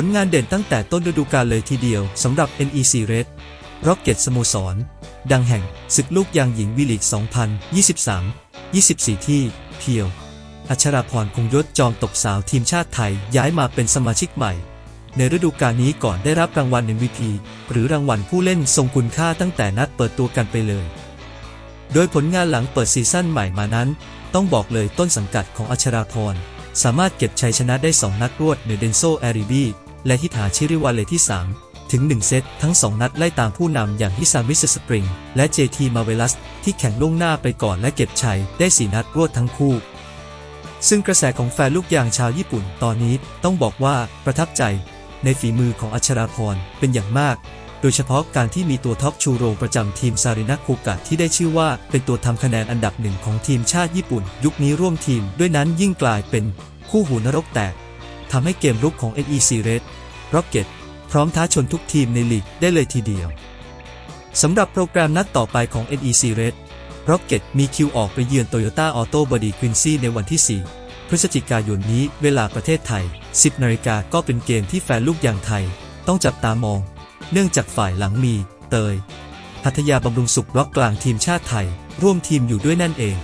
ผลงานเด่นตั้งแต่ต้นฤดูกาลเลยทีเดียวสำหรับ NEC Red ร็อกเก็ตสโมสร ดังแห่งศึกลูกยางหญิงวีลีก 2023 24 ที่ เพียว อัชราพรคงยศจอมตกสาวทีมชาติไทยย้ายมาเป็นสมาชิกใหม่ ในฤดูกาลนี้ก่อนได้รับรางวัล MVP หรือรางวัลผู้เล่นทรงคุณค่าตั้งแต่นัดเปิดตัวกันไปเลย โดยผลงานหลังเปิดซีซั่นใหม่มานั้น ต้องบอกเลยต้นสังกัดของอัชราพรสามารถเก็บชัยชนะได้ 2 นัดรวดในเดนโซแอริบี และฮิตาชิริวาเลที่ 3 ถึง 1 เซตทั้ง 2 นัดไล่ตามผู้นำอย่างฮิซามิสสปริง และเจทีมาเวลัส ที่แข่งล่วงหน้าไปก่อนและเก็บชัยได้ 4 นัดรวดทั้งคู่ ซึ่งกระแสของแฟนลูกยางชาวญี่ปุ่นตอนนี้ต้องบอกว่าประทับใจในฝีมือของอัชราพรเป็นอย่างมากโดยเฉพาะการที่มีตัวท็อปชูโรงประจำทีมซารินาคูกะที่ได้ชื่อว่าเป็นตัวทำคะแนนอันดับหนึ่งของทีมชาติญี่ปุ่น ยุคนี้ร่วมทีมด้วยนั้นยิ่งกลายเป็นคู่หูนรกแตก ทำให้เกมรุกของ NEC Red Rocket พร้อมท้าชนทุกทีมในลีกได้เลยทีเดียวสำหรับโปรแกรมนัดต่อไปของ NEC Red Rocket มีคิวออกไปเยือนโตโยต้าออโต้บอดี้ควินซี่ในวันที่ 4 พฤศจิกายนนี้เวลาประเทศไทย 10นาฬิกาก็เป็นเกมที่แฟนลูกยางไทย ต้องจับตามอง เนื่องจากฝ่ายหลังมี เตยพัทยาบำรุงสุขล็อกกลางทีมชาติไทย ร่วมทีมอยู่ด้วยนั่นเอง